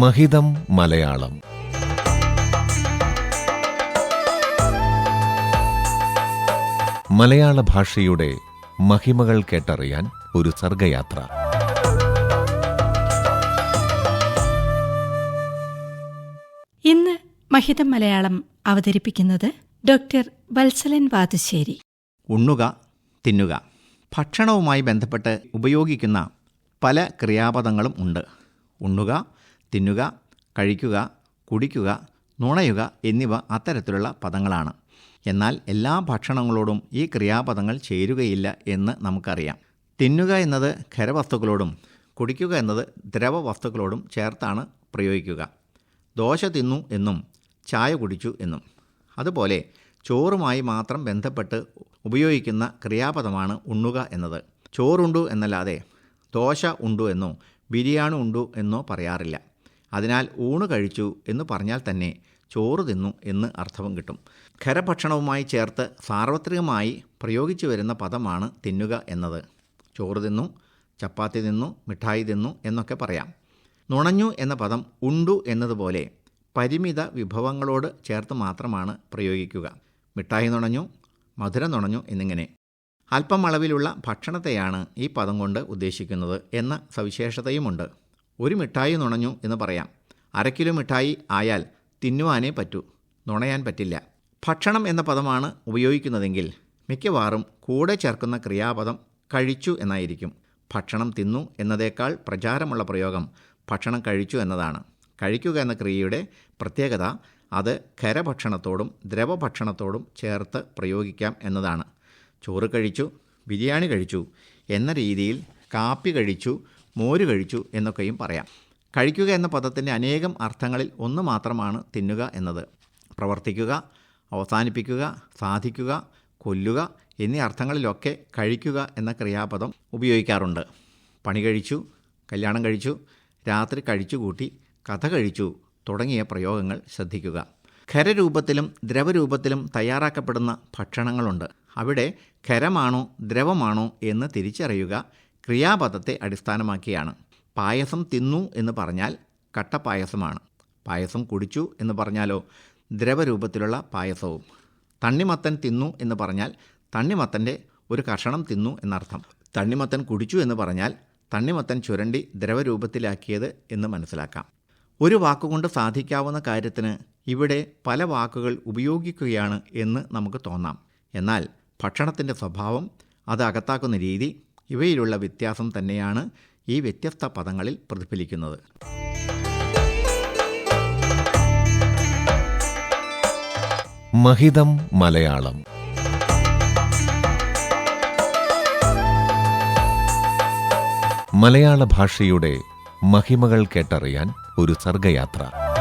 മഹിതം മലയാളം. മലയാള ഭാഷയുടെ മഹിമകൾ കേട്ടറിയാൻ ഒരു സർഗയാത്ര. ഇന്ന് മഹിതം മലയാളം അവതരിപ്പിക്കുന്നത് ഡോക്ടർ വത്സലൻ വാതുശ്ശേരി. ഉണ്ണുക തിന്നുക ഭക്ഷണവുമായി ബന്ധപ്പെട്ട് ഉപയോഗിക്കുന്ന പല ക്രിയാപദങ്ങളും ഉണ്ട്. ഉണ്ണുക തിന്നുക കഴിക്കുക കുടിക്കുക നുണയുക എന്നിവ അത്തരത്തിലുള്ള പദങ്ങളാണ്. എന്നാൽ എല്ലാ ഭക്ഷണങ്ങളോടും ഈ ക്രിയാപദങ്ങൾ ചേരുകയില്ല എന്ന് നമുക്കറിയാം. തിന്നുക എന്നത് ഖരവസ്തുക്കളോടും കുടിക്കുക എന്നത് ദ്രവവസ്തുക്കളോടും ചേർത്താണ് പ്രയോഗിക്കുക. ദോശ തിന്നു എന്നും ചായ കുടിച്ചു എന്നും. അതുപോലെ ചോറുമായി മാത്രം ബന്ധപ്പെട്ട് ഉപയോഗിക്കുന്ന ക്രിയാപദമാണ് ഉണ്ണുക എന്നത്. ചോറുണ്ടു എന്നല്ലാതെ ദോശ ഉണ്ടു എന്നോ ബിരിയാണി ഉണ്ടു എന്നോ പറയാറില്ല. അതിനാൽ ഊണ് കഴിച്ചു എന്ന് പറഞ്ഞാൽ തന്നെ ചോറ് തിന്നു എന്ന് അർത്ഥവും കിട്ടും. ഖരഭക്ഷണവുമായി ചേർത്ത് സാർവത്രികമായി പ്രയോഗിച്ചു വരുന്ന പദമാണ് തിന്നുക എന്നത്. ചോറ് തിന്നു ചപ്പാത്തി തിന്നു മിഠായി തിന്നു എന്നൊക്കെ പറയാം. നുണഞ്ഞു എന്ന പദം ഉണ്ടു എന്നതുപോലെ പരിമിത വിഭവങ്ങളോട് ചേർത്ത് മാത്രമാണ് പ്രയോഗിക്കുക. മിഠായി നുണഞ്ഞു മധുരം നുണഞ്ഞു എന്നിങ്ങനെ. അല്പം അളവിലുള്ള ഭക്ഷണത്തെയാണ് ഈ പദം കൊണ്ട് ഉദ്ദേശിക്കുന്നത് എന്ന സവിശേഷതയുമുണ്ട്. ഒരു മിഠായി നുണഞ്ഞു എന്ന് പറയാം. അര കിലോ മിഠായി ആയാൽ തിന്നുവാനേ പറ്റൂ. നുണയാൻ പറ്റില്ല. ഭക്ഷണം എന്ന പദമാണ് ഉപയോഗിക്കുന്നതെങ്കിൽ മിക്കവാറും കൂടെ ചേർക്കുന്ന ക്രിയാപദം കഴിച്ചു എന്നായിരിക്കും. ഭക്ഷണം തിന്നു എന്നതേക്കാൾ പ്രചാരമുള്ള പ്രയോഗം ഭക്ഷണം കഴിച്ചു എന്നതാണ്. കഴിക്കുക എന്ന ക്രിയയുടെ പ്രത്യേകത അത് ഖരഭക്ഷണത്തോടും ദ്രവഭക്ഷണത്തോടും ചേർത്ത് പ്രയോഗിക്കാം എന്നതാണ്. ചോറ് കഴിച്ചു ബിരിയാണി കഴിച്ചു എന്ന രീതിയിൽ കാപ്പി കഴിച്ചു മോര് കഴിച്ചു എന്നൊക്കെയും പറയാം. കഴിക്കുക എന്ന പദത്തിന്റെ അനേകം അർത്ഥങ്ങളിൽ ഒന്ന് മാത്രമാണ് തിന്നുക എന്നത്. പ്രവർത്തിക്കുക അവസാനിപ്പിക്കുക സാധിക്കുക കൊല്ലുക എന്നീ അർത്ഥങ്ങളിലൊക്കെ കഴിക്കുക എന്ന ക്രിയാപദം ഉപയോഗിക്കാറുണ്ട്. പണി കഴിച്ചു കല്യാണം കഴിച്ചു രാത്രി കഴിച്ചുകൂട്ടി കഥ കഴിച്ചു തുടങ്ങിയ പ്രയോഗങ്ങൾ ശ്രദ്ധിക്കുക. ഖരരൂപത്തിലും ദ്രവരൂപത്തിലും തയ്യാറാക്കപ്പെടുന്ന ഭക്ഷണങ്ങളുണ്ട്. അവിടെ ഖരമാണോ ദ്രവമാണോ എന്ന് തിരിച്ചറിയുക ക്രിയാപദത്തെ അടിസ്ഥാനമാക്കിയാണ്. പായസം തിന്നു എന്ന് പറഞ്ഞാൽ കട്ടപ്പായസമാണ്. പായസം കുടിച്ചു എന്ന് പറഞ്ഞാലോ? ദ്രവരൂപത്തിലുള്ള പായസവും. തണ്ണിമത്തൻ തിന്നു എന്ന് പറഞ്ഞാൽ തണ്ണിമത്തന്റെ ഒരു കഷണം തിന്നു എന്നർത്ഥം. തണ്ണിമത്തൻ കുടിച്ചു എന്ന് പറഞ്ഞാൽ തണ്ണിമത്തൻ ചുരണ്ടി ദ്രവരൂപത്തിലാക്കിയത് എന്ന് മനസ്സിലാക്കാം. ഒരു വാക്കുകൊണ്ട് സാധിക്കാവുന്ന കാര്യത്തിന് ഇവിടെ പല വാക്കുകൾ ഉപയോഗിക്കുകയാണ് എന്ന് നമുക്ക് തോന്നാം. എന്നാൽ ഭക്ഷണത്തിന്റെ സ്വഭാവം അത് അകത്താക്കുന്ന രീതി ഇവയിലുള്ള വ്യത്യാസം തന്നെയാണ് ഈ വ്യത്യസ്ത പദങ്ങളിൽ പ്രതിഫലിക്കുന്നത്. മഹിതം മലയാളം. മലയാള ഭാഷയുടെ മഹിമകൾ കേട്ടറിയാൻ ഒരു സർഗയാത്ര.